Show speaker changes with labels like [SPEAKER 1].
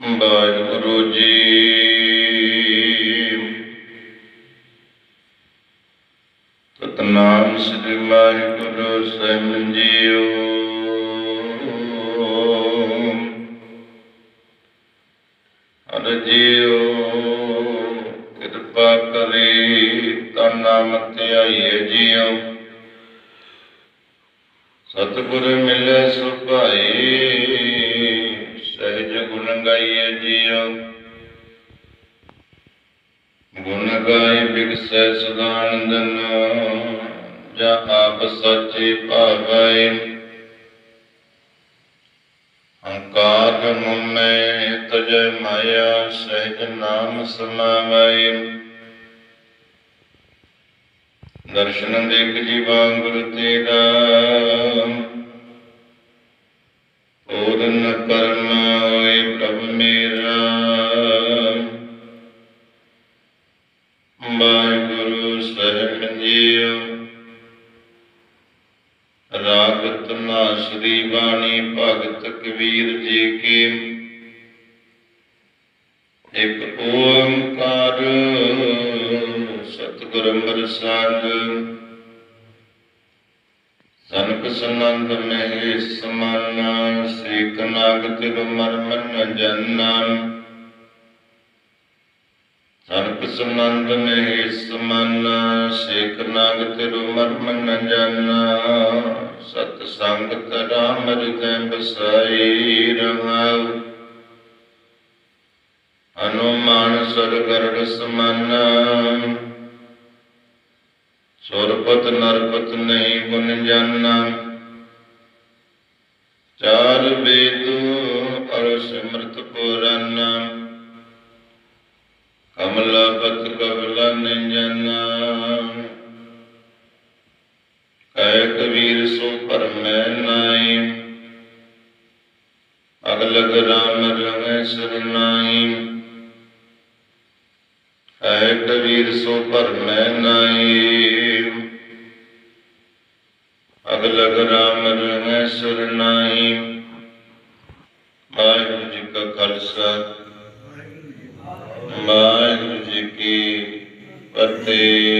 [SPEAKER 1] ਵਾਹਿਗੁਰੂ ਜੀ ਸਤਨਾਮ ਸ੍ਰੀ ਵਾਹਿਗੁਰੂ ਸਾਹਿਬ ਜੀਓ। ਹਰ ਜੀਓ, ਕਿਰਪਾ ਕਰੀ ਤਾ ਨਾਮ ਆਈਏ ਜੀਓ। ਸਤਿਗੁਰ ਮਿਲੇ ਸੁਭਾਈ। ਸਹਿਜ ਗੁਣ ਗੁਣ ਗਾਏ ਬਿਗਸੈ ਸੁਦਾਨੰਦਨ, ਜਾ ਆਪ ਸੱਚੇ ਭਾਵੈ। ਹੰਕਾਰ ਮੁਮੈ ਤਜੈ ਮਾਇਆ, ਸਹਿਜ ਨਾਮ ਸਮਾਵੈ। ਦਰਸ਼ਨ ਦੇਖ ਜੀਵਾ ਗੁਰ ਤੇਰਾ। ਪੂਰਨ ਕਰਮ ਵਾਹਿਗੁਰੂ ਸਾਹਿਬ ਜੀਓ ਰਾਗ ਤਨਾਸਰੀ ਬਾਣੀ ਭਗਤ ਕਬੀਰ ਜੀ ਕੀ। ਇੱਕ ਓੰਕਾਰ ਸਤਿਗੁਰ ਅੰਮ੍ਰਿਤ ਸੰਗ ਸਨਕ ਸਨੰਦ ਮਹਿ ਸਮਾਨਾ, ਸੇਕ ਨਾਗ ਤਿਰ ਮਰਮਨ ਜਨਨਾ। ਸਨਕ ਸਨੰਦ ਮਹਿ ਸਮਾਨਾ ਸੇਕ ਨਾਗ ਤਿਰ ਮਰਮਨ ਜਨਨਾ ਸਤ ਸੰਗਤ ਰਾਮ ਹਿਰਦੈ ਬਸਾਈ ਰਹਾਉ। ਹਨੂਮਾਨ ਸਰ ਗਰੜ ਸਮਾਨਾ। ਸੁਰਪਤ ਨਰਪਤ ਨਹੀਂ ਗੁਣ ਜਾਣਾ ਚਾਰ ਵੇਦ ਕਮਲਾ ਪਤ ਕਵਲਾ ਨਿਜਨਾ ਕਹਿ ਕਬੀਰ ਸੋ ਪਰਮੈ ਨਾਈ। ਅਗਲਗ ਰਾਮ ਰੰਗੈ ਸਰਨਾਈ ਹੈ ਕਬੀਰ ਸੋ ਭਰਮੈ ਨਾਈ। ਅਗਲਗ ਰਾਮ ਰੰਗੈ ਸੁਰਨਾਈ ਵਾਹਿਗੁਰੂ ਜੀ ਕਾ ਖਾਲਸਾ। ਵਾਹਿਗੁਰੂ ਜੀ ਕੀ ਫਤਿਹ